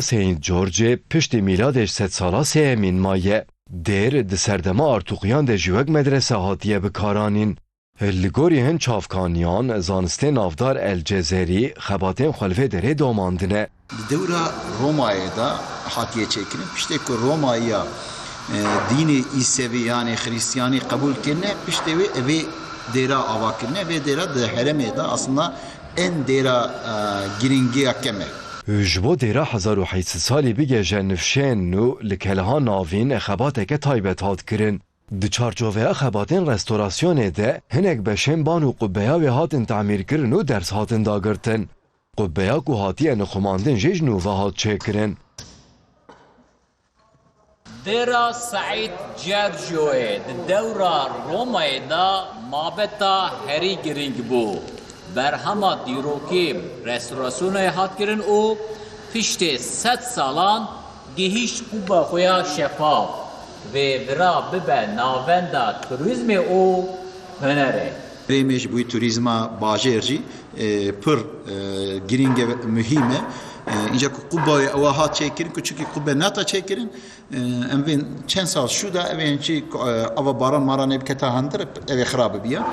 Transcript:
Saint George piştî mîladê sed sala sêyemîn maye. Dêr di serdema artûqiyan de ji wek medrese hatiye bikaranîn. Li gorî hin çavkaniyan zanistên navdar El Cezerî xebatên xelvê derê domandine. Devra Roma'ya da hatiye çekilir. İşte ki Roma'ya e, dini İsevi yani Hristiyani kabul kirine işte ve evi dera avakirine ve dera de hereme da aslında en dera e, giringi hakeme. جبو دیرا هزار و حیث سالی بگه جنفشین نو لکلها ناوین اخبات اکه تایبت هاد کرن. د چارچوه اخباتین رستوراسیون ده هنگ بشین بانو قبه هاوی هاتن تعمیر کرن و درس هاتن دا گرتن. قبه ها کو هاتی این خماندن جیج نو و هات چه کرن. دیرا سعید جرجوه دورا رومای دا مابتا هری گرینگ بو. Berhema dîrokê restorasyonê hat kirin û piştê sed salan gihîşt kuba xwe ya şefaf ve vira bibe navenda turizmê û hunerê. Remeş bu turizma bajerci e, pır e, giringe mühime. E, ince ku kubbe eva hat çekirin küçük kubbe nata çekirin. E, Envin çen sal şu da evençi ava baran maran ebketa handırıp eve xarabı biya.